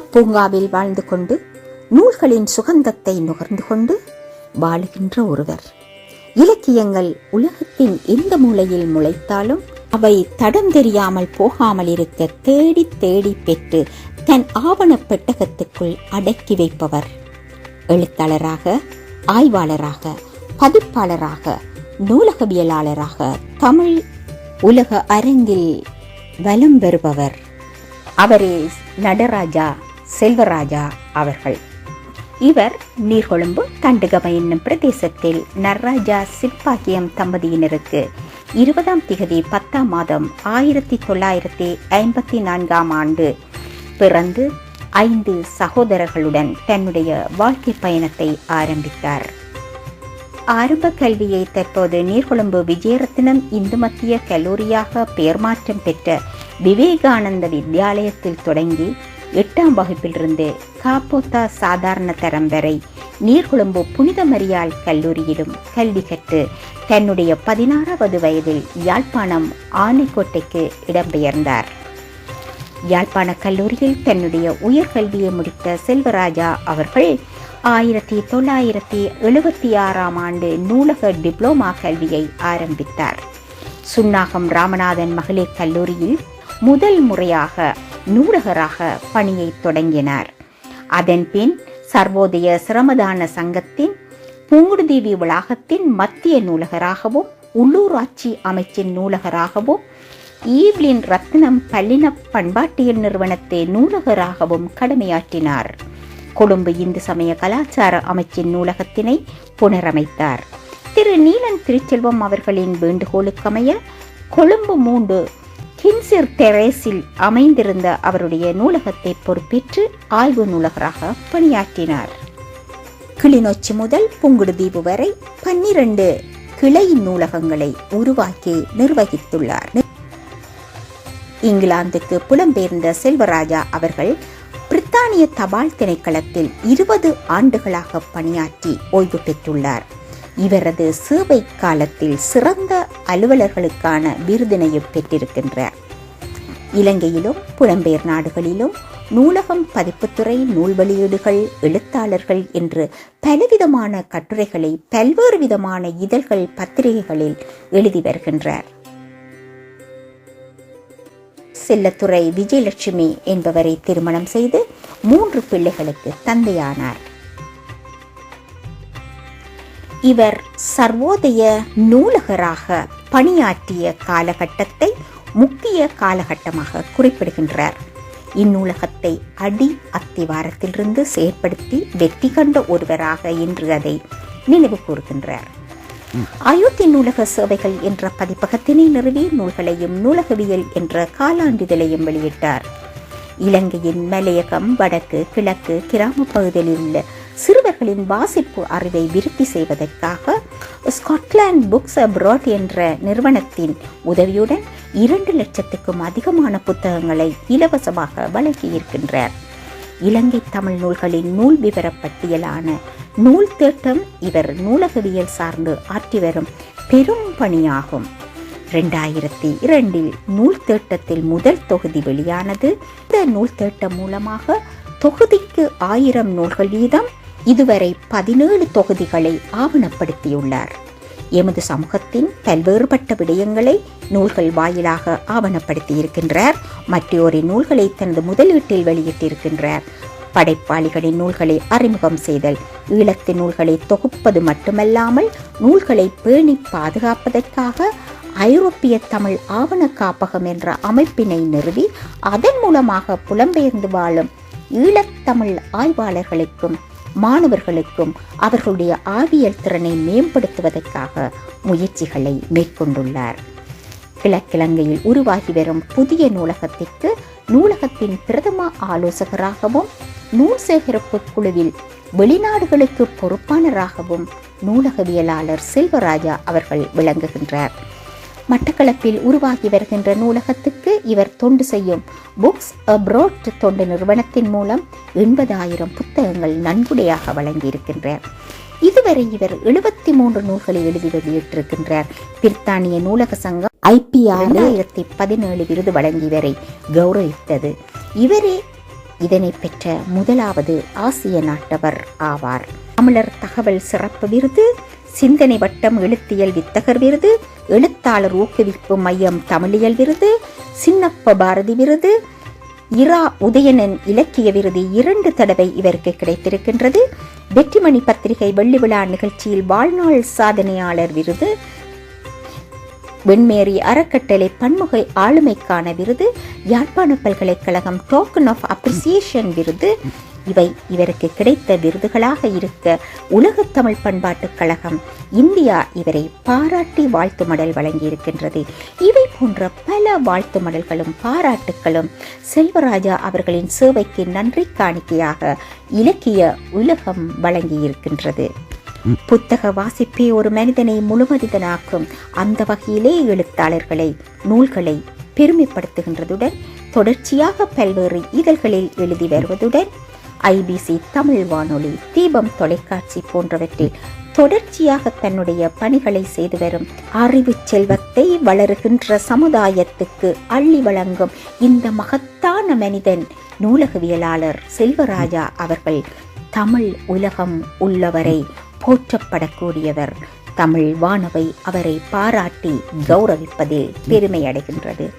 பூங்காவில் வாழ்ந்து கொண்டு நூல்களின் சுகந்தத்தை நுகர்ந்து கொண்டு வாழுகின்ற ஒருவர். இலக்கியங்கள் உலகத்தின் எந்த மூலையில் முளைத்தாலும் அவை தடம் தெரியாமல் போகாமல் இருக்க தேடி தேடி பெற்று தன் ஆவண பெட்டகத்துக்குள் அடக்கி வைப்பவர். எழுத்தாளராக ஆய்வாளராக பதிப்பாளராக நூலகவியலாளராக தமிழ் உலக அரங்கில் வலம் பெறுபவர் அவரே நடராஜா. செல்வராஜா அவர்கள். இவர் நீர்கொழும்பு தண்டுகம என்னும் பிரதேசத்தில் நர்ராஜா சிற்பாக்கியம் தம்பதியினருக்கு இருபதாம் திகதி பத்தாம் மாதம் ஆயிரத்தி தொள்ளாயிரத்தி ஐம்பத்தி நான்காம் ஆண்டு பிறந்து ஐந்து சகோதரர்களுடன் தன்னுடைய வாழ்க்கை பயணத்தை ஆரம்பித்தார். ஆரம்ப கல்வியை தற்போது நீர்கொழும்பு விஜயரத்னம் இந்து மத்திய கல்லூரியாக பெயர் மாற்றம் பெற்ற விவேகானந்த வித்யாலயத்தில் தொடங்கி எட்டாம் வகுப்பிலிருந்து காப்போத்தா சாதாரண தரம் வரை நீர்கொழும்பு புனித மரியாள் கல்லூரியிலும் கல்வி கற்று தன்னுடைய பதினாறாவது வயதில் யாழ்ப்பாணம் ஆனைக்கோட்டைக்கு இடம்பெயர்ந்தார். யாழ்ப்பாண கல்லூரியில் தன்னுடைய உயர்கல்வியை முடித்த செல்வராஜா அவர்கள் ஆயிரத்தி தொள்ளாயிரத்தி எழுபத்தி ஆறாம் ஆண்டு நூலக டிப்ளோமா கல்வியை ஆரம்பித்தார். சுன்னாகம் ராமநாதன் மகளிர் கல்லூரியில் முதல் முறையாக நூலகராக பணியை தொடங்கினார். அதன்பின் சர்வோதய சிரமதான சங்கத்தின் பூங்குடுதீவி வளாகத்தின் மத்திய நூலகராகவும் உள்ளூராட்சி அமைச்சின் நூலகராகவும் ஈவ்லின் ரத்னம் பல்லின பண்பாட்டியல் நிறுவனத்தை நூலகராகவும் கடமையாற்றினார். கொழும்பு இந்து சமய கலாச்சார அமைச்சின் நூலகத்தினை புனரமைத்தார். திரு நீலன் திருச்செல்வம் அவர்களின் வேண்டுகோளுக்கமைய கொழும்பு மூன்று கின்சிர் டெரேஸில் அமைந்திருந்த அவருடைய நூலகத்தை பொறுப்பேற்று ஆய்வு நூலகராக பணியாற்றினார். கிளிநொச்சி முதல் புங்குடுதீவு வரை பன்னிரண்டு கிளை நூலகங்களை உருவாக்கி நிர்வகித்துள்ளார். இங்கிலாந்துக்கு புலம்பெயர்ந்த செல்வராஜா அவர்கள் பிரித்தானிய தபால் திணைக்களத்தில் இருபது ஆண்டுகளாக பணியாற்றி ஓய்வு பெற்றுள்ளார். இவரது சேவை காலத்தில் சிறந்த அலுவலர்களுக்கான விருதினையும் பெற்றிருக்கின்றார். இலங்கையிலும் புலம்பெயர் நாடுகளிலும் நூலகம் பதிப்புத்துறை நூல் வெளியீடுகள் எழுத்தாளர்கள் என்று பலவிதமான கட்டுரைகளை பல்வேறு விதமான இதழ்கள் பத்திரிகைகளில் எழுதி வருகின்றார். செல்லத்துறை விஜயலட்சுமி என்பவரை திருமணம் செய்து மூன்று பிள்ளைகளுக்கு தந்தையானார். இவர் சர்வோதய நூலகராக பணியாற்றிய காலகட்டத்தை முக்கிய காலகட்டமாக குறிப்பிடுகின்றார். இந்நூலகத்தை அடி அத்திவாரத்திலிருந்து செயற்படுத்தி வெற்றி கண்ட ஒருவராக இன்று அதை நினைவு கூறுகின்றார். அயோத்தி நூலக சேவைகள் என்ற பதிப்பகத்தினை நிறுவி நூல்களையும் நூலகவியல் என்ற காலாண்டிதழையும் வெளியிட்டார். இலங்கையின் மலையகம் வடக்கு கிழக்கு கிராம பகுதியில் உள்ள சிறுவர்களின் வாசிப்பு அறிவை விருத்தி செய்வதற்காக ஸ்காட்லாண்ட் புக்ஸ் அப்ராட் என்ற நிறுவனத்தின் உதவியுடன் இரண்டு லட்சத்துக்கும் அதிகமான புத்தகங்களை இலவசமாக வழங்கியிருக்கின்றார். இலங்கை தமிழ் நூல்களின் நூல் விவர பட்டியலான நூல் தேட்டம் இவர் நூலகவியல் சார்ந்து ஆற்றி வரும் பெரும் பணியாகும். ரெண்டாயிரத்தி இரண்டில் நூல் தேட்டத்தில் முதல் தொகுதி வெளியானது. இந்த நூல் தேட்டம் மூலமாக தொகுதிக்கு ஆயிரம் நூல்கள் வீதம் இதுவரை பதினேழு தொகுதிகளை ஆவணப்படுத்தியுள்ளார். எமது சமூகத்தின் பல்வேறுபட்ட விடயங்களை நூல்கள் வாயிலாக ஆவணப்படுத்தி இருக்கின்றார் மற்றொரு நூல்களை தனது முதலீட்டில் வெளியிட்டிருக்கின்றார். படைப்பாளிகளின் நூல்களை அறிமுகம் செய்தல் ஈழத்து நூல்களை தொகுப்பது மட்டுமல்லாமல் நூல்களை பேணி பாதுகாப்பதற்காக ஐரோப்பிய தமிழ் ஆவண காப்பகம் என்ற அமைப்பினை நிறுவி அதன் மூலமாக புலம்பெயர்ந்து வாழும் ஈழத்தமிழ் ஆய்வாளர்களுக்கும் மாணவர்களுக்கும் அவர்களுடைய ஆவியல் திறனை மேம்படுத்துவதற்காக முயற்சிகளை மேற்கொண்டுள்ளார். கிழக்கிழங்கையில் உருவாகி வரும் புதிய நூலகத்திற்கு நூலகத்தின் பிரதம ஆலோசகராகவும் நூல் சேகரிப்பு குழுவில் வெளிநாடுகளுக்கு பொறுப்பானராகவும் நூலகவியலாளர் செல்வராஜா அவர்கள் விளங்குகின்றார். மட்டக்களப்பில் உருவாகி வருகின்ற நூலகத்துக்கு இவர் தொண்டு செய்யும் புக்ஸ் அப்ரோட் தொண்டு நிறுவனத்தின் மூலம் எண்பதாயிரம் புத்தகங்கள் நன்கொடையாக வழங்கியிருக்கின்றார். இதுவரை இவர் எழுபத்தி மூன்று நூல்களை எழுதி வெளியிட்டிருக்கின்றார். பிரித்தானிய நூலக சங்கம் ஐபிஆர் ஆயிரத்தி பதினேழு விருது வழங்கி வரை கௌரவித்தது. இவரே இதனை பெற்ற முதலாவது ஆசிய நாட்டவர் ஆவார். தமிழர் தகவல் சிறப்பு விருது சிந்தனை வட்டம் எழுத்தியல் வித்தகர் விருது எழுத்தாளர் ஊக்குவிப்பு மையம் தமிழியல் விருது சின்னப்ப பாரதி விருது இரா உதயணன் இலக்கிய விருது இரண்டு தடவை இவருக்கு கிடைத்திருக்கின்றது. வெற்றிமணி பத்திரிகை வெள்ளி விழா நிகழ்ச்சியில் வாழ்நாள் சாதனையாளர் விருது வெண்மேரி அறக்கட்டளை பன்முகை ஆளுமைக்கான விருது யாழ்ப்பாண பல்கலைக்கழகம் டோக்கன் ஆஃப் அப்ரிசியேஷன் விருது இவை இவருக்கு கிடைத்த விருதுகளாக இருக்க உலகத் தமிழ் பண்பாட்டுக் கழகம் இந்தியா இவரை பாராட்டி வாழ்த்து மடல் வழங்கியிருக்கின்றது. இவை போன்ற பல வாழ்த்து மடல்களும் பாராட்டுக்களும் செல்வராஜா அவர்களின் சேவைக்கு நன்றி காணிக்கையாக இலக்கிய உலகம் வழங்கியிருக்கின்றது. புத்தக வாசிப்பே ஒரு மனிதனை முழுமனிதனாக்கும் அந்த வகையிலே எழுத்தாளர்களை நூல்களை பெருமைப்படுத்துகின்றதுடன் தொடர்ச்சியாக பல்வேறு இதழ்களில் எழுதி வருவதுடன் ஐபிசி தமிழ் வானொலி தீபம் தொலைக்காட்சி போன்றவற்றில் தொடர்ச்சியாக தன்னுடைய பணிகளை செய்து வரும் அறிவு செல்வத்தை வளருகின்ற சமுதாயத்துக்கு அள்ளி வழங்கும் இந்த மகத்தான மனிதன் நூலகவியலாளர் செல்வராஜா அவர்கள் தமிழ் உலகம் உள்ளவரை போற்றப்படக்கூடியவர். தமிழ் வானவை அவரை பாராட்டி கௌரவிப்பதில் பெருமை அடைகின்றது.